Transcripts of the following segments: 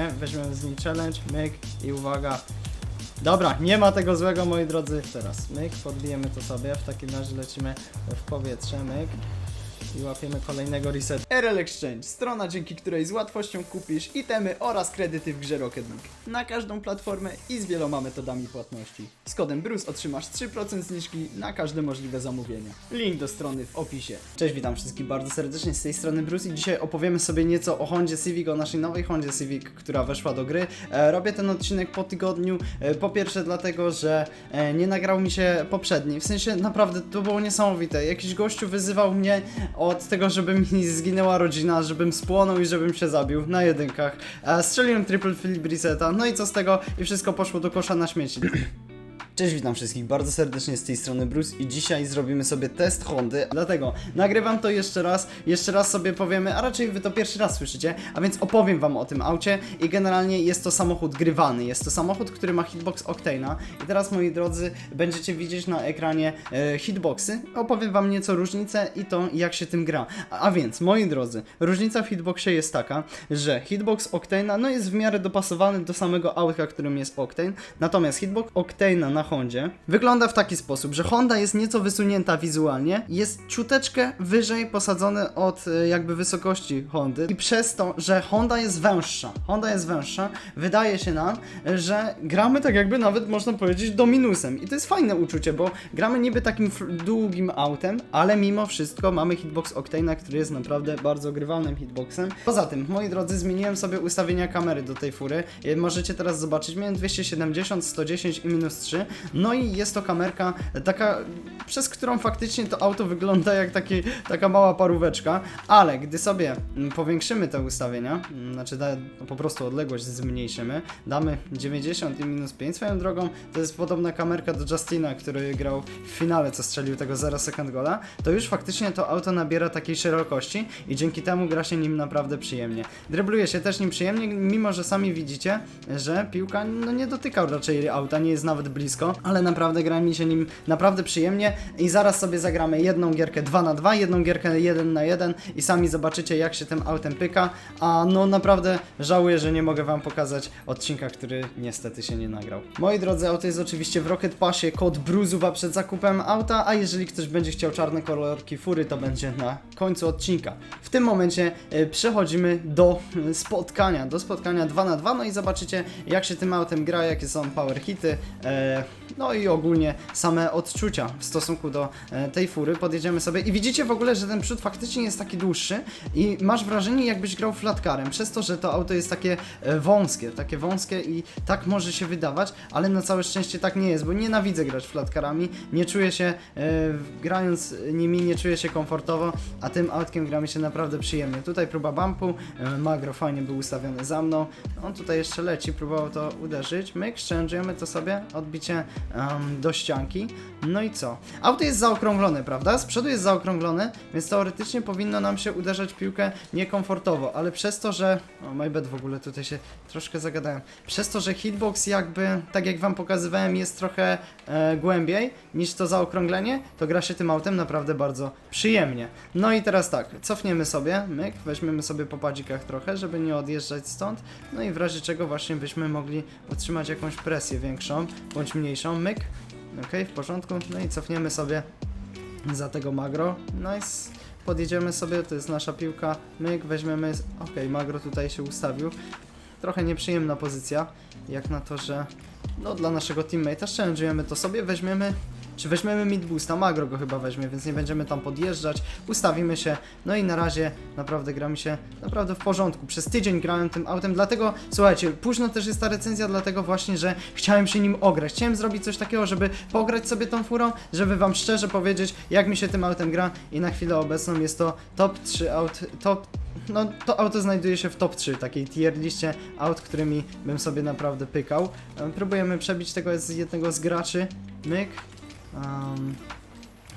nie? Weźmiemy z nim challenge, myk i uwaga. Dobra, nie ma tego złego, moi drodzy. Teraz myk, podbijemy to sobie. W takim razie lecimy w powietrze, myk. I łapiemy kolejnego reset. RL Exchange, strona dzięki której z łatwością kupisz itemy oraz kredyty w grze Rocket League. Na każdą platformę i z wieloma metodami płatności. Z kodem BRUCE otrzymasz 3% zniżki na każde możliwe zamówienia. Link do strony w opisie. Cześć, witam wszystkich bardzo serdecznie z tej strony Bruce i dzisiaj opowiemy sobie nieco o Hondzie Civic, o naszej nowej Hondzie Civic, która weszła do gry. E, robię ten odcinek po tygodniu, e, po pierwsze dlatego, że e, nie nagrał mi się poprzedni, w sensie naprawdę to było niesamowite. Jakiś gościu wyzywał mnie od tego, żeby mi zginęła rodzina, żebym spłonął i żebym się zabił na jedynkach. E, strzeliłem triple flip reseta, no i co z tego? I wszystko poszło do kosza na śmieci. Cześć, witam wszystkich bardzo serdecznie z tej strony Bruce i dzisiaj zrobimy sobie test Hondy, dlatego nagrywam to jeszcze raz, jeszcze raz sobie powiemy, a raczej wy to pierwszy raz słyszycie, a więc opowiem wam o tym aucie i generalnie jest to samochód grywany, jest to samochód, który ma hitbox Octane'a. I teraz moi drodzy będziecie widzieć na ekranie e, hitboxy, opowiem wam nieco różnice i to jak się tym gra, a, a więc moi drodzy, różnica w hitboxie jest taka, że hitbox Octane'a no jest w miarę dopasowany do samego autka, którym jest Octane, natomiast hitbox Octane'a na Hondzie wygląda w taki sposób, że Honda jest nieco wysunięta wizualnie, jest ciuteczkę wyżej posadzony od e, jakby wysokości Hondy i przez to, że Honda jest węższa, Honda jest węższa, wydaje się nam, że gramy tak jakby nawet można powiedzieć dominusem i to jest fajne uczucie, bo gramy niby takim długim autem, ale mimo wszystko mamy hitbox Octane'a, który jest naprawdę bardzo grywalnym hitboxem. Poza tym, moi drodzy, zmieniłem sobie ustawienia kamery do tej fury. E, Możecie teraz zobaczyć, miałem 270, 110 i minus 3. No i jest to kamerka taka, przez którą faktycznie to auto wygląda jak taki, taka mała paróweczka, ale gdy sobie powiększymy te ustawienia, mm, znaczy da, po prostu odległość zmniejszymy, damy 90 i minus 5 swoją drogą, to jest podobna kamerka do Justina, który grał w finale, co strzelił tego 0 second gola, to już faktycznie to auto nabiera takiej szerokości i dzięki temu gra się nim naprawdę przyjemnie. Drybluje się też nim przyjemnie, mimo że sami widzicie, że piłka no, nie dotyka raczej auta, nie jest nawet blisko, ale naprawdę gra mi się nim naprawdę przyjemnie i zaraz sobie zagramy jedną gierkę 2 na 2 jedną gierkę 1 na 1 i sami zobaczycie jak się tym autem pyka, a no naprawdę żałuję, że nie mogę wam pokazać odcinka, który niestety się nie nagrał. Moi drodzy, auto jest oczywiście w Rocket Passie, kod Bruzuwa przed zakupem auta, a jeżeli ktoś będzie chciał czarne kolorki fury, to będzie na końcu odcinka. W tym momencie e, przechodzimy do e, spotkania, do spotkania 2 na 2 no i zobaczycie jak się tym autem gra, jakie są power hity, e, no i ogólnie same odczucia w stosunku do e, tej fury. Podjedziemy sobie i widzicie w ogóle, że ten przód faktycznie jest taki dłuższy i masz wrażenie jakbyś grał flatkarem, przez to, że to auto jest takie e, wąskie, takie wąskie i tak może się wydawać, ale na całe szczęście tak nie jest, bo nienawidzę grać flatkarami, nie czuję się, e, grając nimi nie czuję się komfortowo, a tym autkiem gra mi się naprawdę przyjemnie. Tutaj próba bumpu, magro fajnie był ustawiony za mną, on tutaj jeszcze leci, próbował to uderzyć, myk, szczędzujemy to sobie, odbicie em, do ścianki, no i co? Auto jest zaokrąglone, prawda? Z przodu jest zaokrąglone, więc teoretycznie powinno nam się uderzać piłkę niekomfortowo, ale przez to, że... O, my bad w ogóle tutaj się troszkę zagadałem. Przez to, że hitbox jakby, tak jak wam pokazywałem, jest trochę e, głębiej niż to zaokrąglenie, to gra się tym autem naprawdę bardzo przyjemnie. No i teraz tak, cofniemy sobie, myk, weźmiemy sobie po padzikach trochę, żeby nie odjeżdżać stąd, no i w razie czego właśnie byśmy mogli utrzymać jakąś presję większą, bądź mniejszą, myk, okej, w porządku, no i cofniemy sobie za tego magro, nice, podjedziemy sobie, to jest nasza piłka, myk, weźmiemy, okej, magro tutaj się ustawił, trochę nieprzyjemna pozycja, jak na to, że no dla naszego teammate'a challenge'ujemy to sobie, weźmiemy czy weźmiemy mid boosta, Magro go chyba weźmie, więc nie będziemy tam podjeżdżać, ustawimy się, no i na razie naprawdę gra mi się naprawdę w porządku. Przez tydzień grałem tym autem, dlatego słuchajcie, późno też jest ta recenzja, dlatego właśnie, że chciałem się nim ograć. Chciałem zrobić coś takiego, żeby pograć sobie tą furą, żeby wam szczerze powiedzieć, jak mi się tym autem gra i na chwilę obecną jest to top 3 aut, top no to auto znajduje się w top 3 takiej tier liście aut, którymi bym sobie naprawdę pykał. E, Próbujemy przebić tego z jednego z graczy. Myk. Um,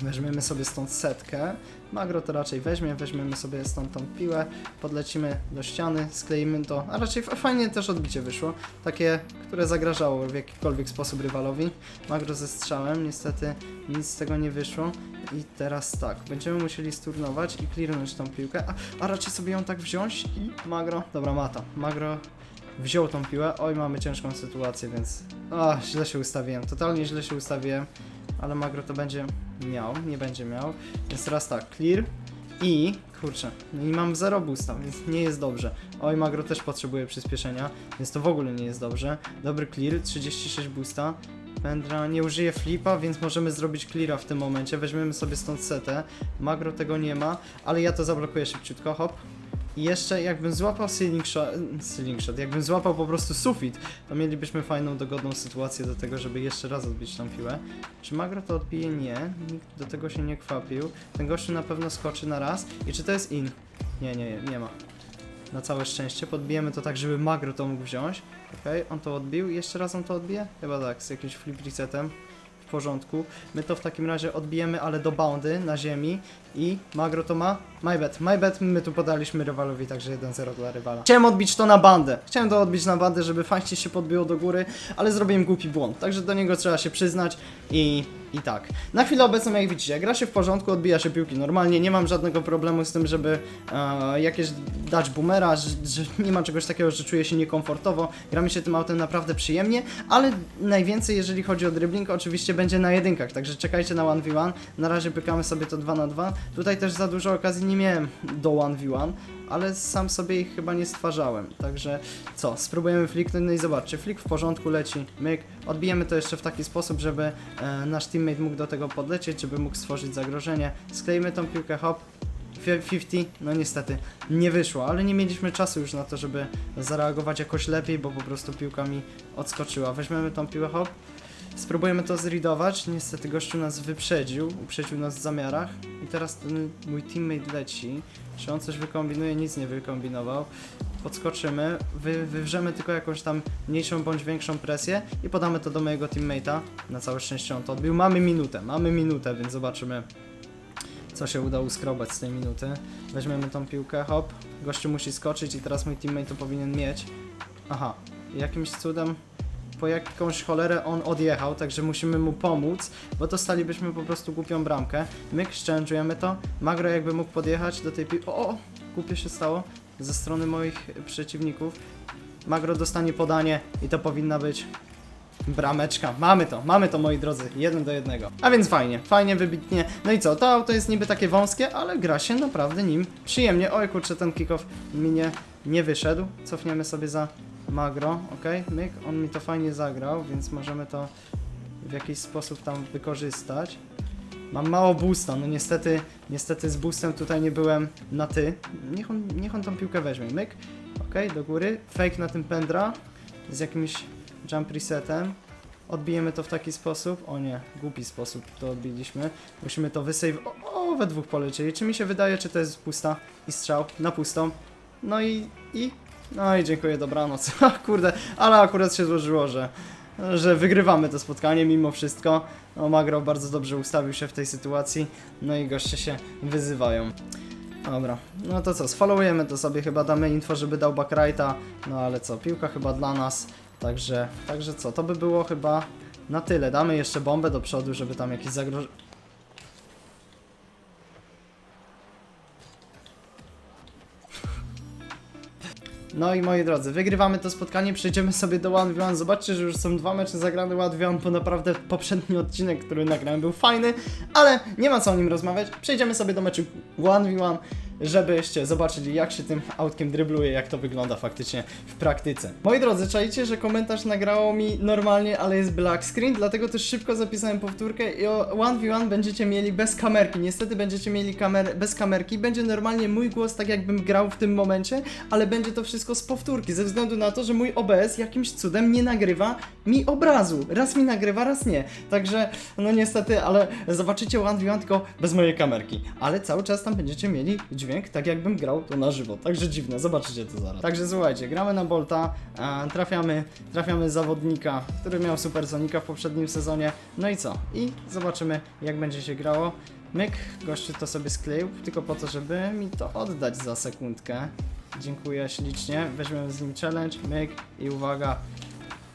weźmiemy sobie stąd setkę. Magro to raczej weźmie, weźmiemy sobie stąd tą piłę, podlecimy do ściany, skleimy to, a raczej fajnie też odbicie wyszło, takie, które zagrażało w jakikolwiek sposób rywalowi. Magro ze strzałem, niestety nic z tego nie wyszło. I teraz tak, będziemy musieli sturnować i clearnąć tą piłkę, a, a raczej sobie ją tak wziąć i Magro, dobra mata, Magro wziął tą piłę. Oj, mamy ciężką sytuację, więc... A, źle się ustawiłem, totalnie źle się ustawiłem. Ale Magro to będzie miał, nie będzie miał. Więc teraz tak, clear i... Kurczę, no i mam 0 boosta, więc nie jest dobrze. Oj, Magro też potrzebuje przyspieszenia, więc to w ogóle nie jest dobrze. Dobry clear, 36 boosta. Pendra nie użyje flipa, więc możemy zrobić cleara w tym momencie. Weźmiemy sobie stąd setę. Magro tego nie ma, ale ja to zablokuję szybciutko, hop. I jeszcze jakbym złapał ceiling shot, ceiling shot, jakbym złapał po prostu sufit, to mielibyśmy fajną, dogodną sytuację do tego, żeby jeszcze raz odbić tą piłę. Czy Magro to odbije? Nie. Nikt do tego się nie kwapił. Ten gościu na pewno skoczy na raz. I czy to jest in? Nie, nie, nie ma. Na całe szczęście. Podbijemy to tak, żeby Magro to mógł wziąć. Okej, on to odbił. Jeszcze raz on to odbije? Chyba tak, z jakimś flip resetem. Porządku. My to w takim razie odbijemy, ale do boundy na ziemi. I Magro to ma? My bad, my bad. My tu podaliśmy rywalowi, także 1-0 dla rywala. Chciałem odbić to na bandę. Chciałem to odbić na bandę, żeby fajnie się podbiło do góry, ale zrobiłem głupi błąd. Także do niego trzeba się przyznać i, i tak. Na chwilę obecną, jak widzicie, gra się w porządku, odbija się piłki normalnie. Nie mam żadnego problemu z tym, żeby e, jakieś dać boomera, że, że nie ma czegoś takiego, że czuję się niekomfortowo. Gramy się tym autem naprawdę przyjemnie, ale najwięcej, jeżeli chodzi o dribbling, oczywiście będzie na jedynkach, także czekajcie na 1v1. Na razie pykamy sobie to 2 na 2 Tutaj też za dużo okazji nie miałem do 1v1, ale sam sobie ich chyba nie stwarzałem. Także co, spróbujemy fliknąć, no i zobaczcie, flik w porządku leci, myk. Odbijemy to jeszcze w taki sposób, żeby e, nasz teammate mógł do tego podlecieć, żeby mógł stworzyć zagrożenie. Sklejmy tą piłkę, hop. Fi- 50, no niestety nie wyszło, ale nie mieliśmy czasu już na to, żeby zareagować jakoś lepiej, bo po prostu piłka mi odskoczyła. Weźmiemy tą piłę, hop. Spróbujemy to zridować. Niestety gościu nas wyprzedził, uprzedził nas w zamiarach. I teraz ten mój teammate leci. Czy on coś wykombinuje? Nic nie wykombinował. Podskoczymy, wy, wywrzemy tylko jakąś tam mniejszą bądź większą presję i podamy to do mojego teammate'a. Na całe szczęście on to odbił. Mamy minutę, mamy minutę, więc zobaczymy co się uda uskrobać z tej minuty. Weźmiemy tą piłkę, hop. Gościu musi skoczyć i teraz mój teammate to powinien mieć. Aha, jakimś cudem po jakąś cholerę on odjechał, także musimy mu pomóc, bo dostalibyśmy po prostu głupią bramkę. My szczęczujemy to. Magro jakby mógł podjechać do tej piłki. O, o, głupie się stało ze strony moich przeciwników. Magro dostanie podanie i to powinna być brameczka. Mamy to, mamy to moi drodzy, jeden do jednego. A więc fajnie, fajnie, wybitnie. No i co, to auto jest niby takie wąskie, ale gra się naprawdę nim przyjemnie. Oj kurczę, ten kickoff mi nie, nie wyszedł. Cofniemy sobie za Magro, ok, myk, on mi to fajnie zagrał, więc możemy to w jakiś sposób tam wykorzystać. Mam mało boosta, no niestety, niestety z boostem tutaj nie byłem na ty. Niech on, niech on tą piłkę weźmie, myk, ok, do góry, fake na tym pendra z jakimś jump resetem. Odbijemy to w taki sposób. O nie, głupi sposób to odbiliśmy. Musimy to wysave. O, o, we dwóch polecieli. Czy mi się wydaje, czy to jest pusta i strzał na pustą? No i, i no i dziękuję, dobranoc. Kurde, ale akurat się złożyło, że, że wygrywamy to spotkanie mimo wszystko. No, Magro bardzo dobrze ustawił się w tej sytuacji, no i goście się wyzywają. Dobra, no to co, sfollowujemy to sobie, chyba damy info, żeby dał backright'a, no ale co, piłka chyba dla nas, także, także co, to by było chyba na tyle. Damy jeszcze bombę do przodu, żeby tam jakieś zagrożenie... No i moi drodzy, wygrywamy to spotkanie, przejdziemy sobie do 1v1. Zobaczcie, że już są dwa mecze zagrane 1v1, bo naprawdę poprzedni odcinek, który nagrałem był fajny, ale nie ma co o nim rozmawiać. Przejdziemy sobie do meczu 1v1, żebyście zobaczyli jak się tym autkiem drybluje, jak to wygląda faktycznie w praktyce. Moi drodzy, czajcie, że komentarz nagrało mi normalnie, ale jest black screen, dlatego też szybko zapisałem powtórkę i o 1v1 będziecie mieli bez kamerki. Niestety będziecie mieli kamer bez kamerki, będzie normalnie mój głos tak jakbym grał w tym momencie, ale będzie to wszystko z powtórki, ze względu na to, że mój OBS jakimś cudem nie nagrywa mi obrazu. Raz mi nagrywa, raz nie. Także, no niestety, ale zobaczycie 1v1 tylko bez mojej kamerki. Ale cały czas tam będziecie mieli tak jakbym grał to na żywo. Także dziwne, zobaczycie to zaraz. Także słuchajcie, gramy na Bolta, a, trafiamy, trafiamy zawodnika, który miał Supersonika w poprzednim sezonie. No i co? I zobaczymy, jak będzie się grało. Myk, gościu to sobie skleił, tylko po to, żeby mi to oddać za sekundkę. Dziękuję ślicznie. Weźmiemy z nim challenge, myk i uwaga.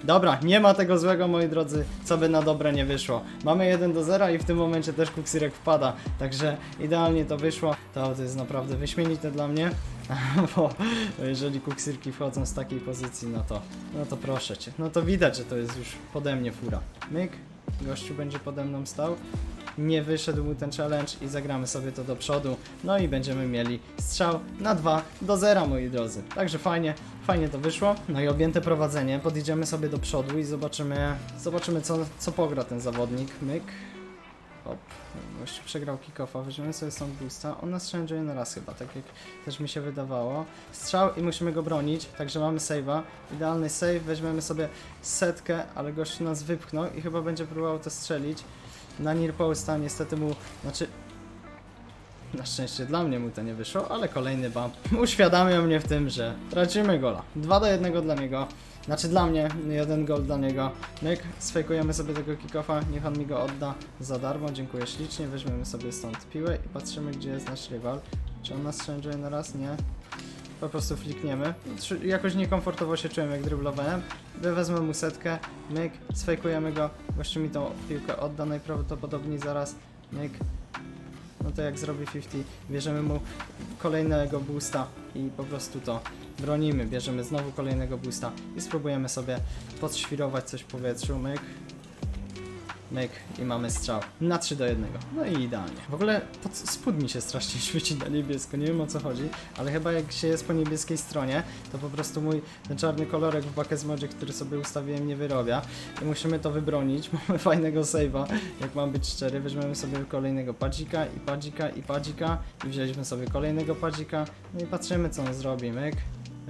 Dobra, nie ma tego złego, moi drodzy, co by na dobre nie wyszło. Mamy 1 do 0 i w tym momencie też Kuksirek wpada, także idealnie to wyszło. To jest naprawdę wyśmienite dla mnie. bo jeżeli kuksyrki wchodzą z takiej pozycji, no to, no to proszę cię. No to widać, że to jest już pode mnie fura. Myk, gościu będzie pode mną stał. Nie wyszedł mu ten challenge i zagramy sobie to do przodu. No i będziemy mieli strzał na 2 do 0, moi drodzy. Także fajnie, fajnie to wyszło. No i objęte prowadzenie. Podjedziemy sobie do przodu i zobaczymy, zobaczymy co, co pogra ten zawodnik. Myk. Hop, gościu przegrał kick-offa, weźmiemy sobie stąd boosta. On nas challenguje na raz chyba, tak jak też mi się wydawało. Strzał i musimy go bronić, także mamy save'a. Idealny save, weźmiemy sobie setkę, ale gościu nas wypchnął i chyba będzie próbował to strzelić. Na near posta niestety mu, znaczy... Na szczęście dla mnie mu to nie wyszło, ale kolejny bump uświadamia mnie w tym, że tracimy gola. 2 do 1 dla niego. Znaczy dla mnie, jeden gol dla niego. Myk, sfejkujemy sobie tego kickoffa, niech on mi go odda za darmo, dziękuję ślicznie. Weźmiemy sobie stąd piłę i patrzymy, gdzie jest nasz rywal. Czy on nas change'uje na raz? Nie. Po prostu flikniemy. Jakoś niekomfortowo się czułem, jak dryblowałem. Wezmę mu setkę, myk, sfejkujemy go. Gościu mi tą piłkę odda najprawdopodobniej zaraz. Myk. No to jak zrobi 50, bierzemy mu kolejnego boosta i po prostu to bronimy. Bierzemy znowu kolejnego boosta i spróbujemy sobie podświrować coś w powietrzu. Myk. Myk i mamy strzał na 3 do 1. No i idealnie. W ogóle pod spód mi się strasznie świeci na niebiesko, nie wiem o co chodzi, ale chyba jak się jest po niebieskiej stronie, to po prostu mój ten czarny kolorek w Bucket Modzie, który sobie ustawiłem, nie wyrobia i musimy to wybronić. Mamy fajnego save'a, jak mam być szczery. Weźmiemy sobie kolejnego padzika i padzika i padzika i wzięliśmy sobie kolejnego padzika. No i patrzymy co on zrobi, myk.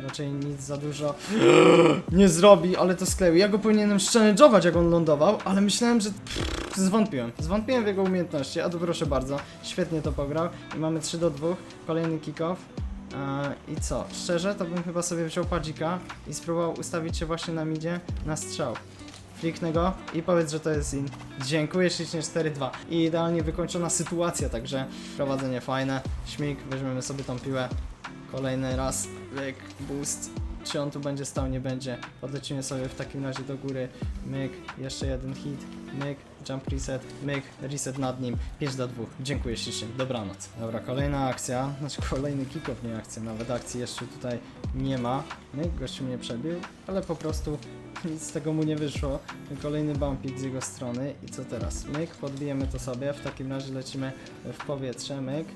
Raczej nic za dużo nie zrobi, ale to skleił. Ja go powinienem challenge'ować, jak on lądował, ale myślałem, że zwątpiłem. Zwątpiłem w jego umiejętności, a tu proszę bardzo, świetnie to pograł. I mamy 3 do 2, kolejny kick-off. Eee, I co? Szczerze, to bym chyba sobie wziął padzika i spróbował ustawić się właśnie na midzie na strzał. Kliknę go i powiedz, że to jest in. Dziękuję ślicznie 4-2. I idealnie wykończona sytuacja, także prowadzenie fajne. Śmig, weźmiemy sobie tą piłę. Kolejny raz, myk, boost. Czy on tu będzie stał, nie będzie. Podlecimy sobie w takim razie do góry. Myk, jeszcze jeden hit. Myk, jump reset, myk, reset nad nim. 5 do 2. Dziękuję ślicznie. Dobranoc. Dobra, kolejna akcja. Znaczy kolejny kick-off, nie akcja. Nawet akcji jeszcze tutaj nie ma. Myk, gościu mnie przebił, ale po prostu nic z tego mu nie wyszło. Kolejny bumpik z jego strony. I co teraz? Myk, podbijemy to sobie. W takim razie lecimy w powietrze. Myk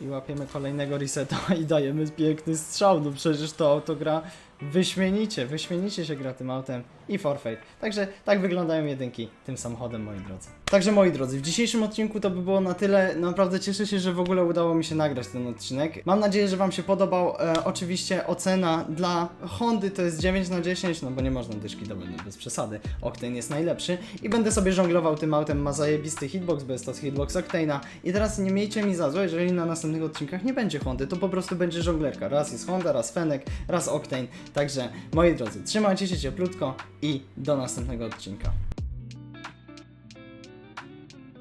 i łapiemy kolejnego reseta i dajemy piękny strzał. No przecież to auto gra wyśmienicie, wyśmienicie się gra tym autem i forfeit. Także tak wyglądają jedynki tym samochodem, moi drodzy. Także moi drodzy, w dzisiejszym odcinku to by było na tyle. Naprawdę cieszę się, że w ogóle udało mi się nagrać ten odcinek. Mam nadzieję, że Wam się podobał. E, oczywiście ocena dla Hondy to jest 9 na 10, no bo nie można dyszki dobyć bez przesady. Octane jest najlepszy i będę sobie żonglował tym autem. Ma zajebisty hitbox, bo jest to hitbox Octane'a. I teraz nie miejcie mi za złe, jeżeli na następnych odcinkach nie będzie Hondy, to po prostu będzie żonglerka. Raz jest Honda, raz Fenek, raz Octane. Także moi drodzy, trzymajcie się cieplutko i do następnego odcinka.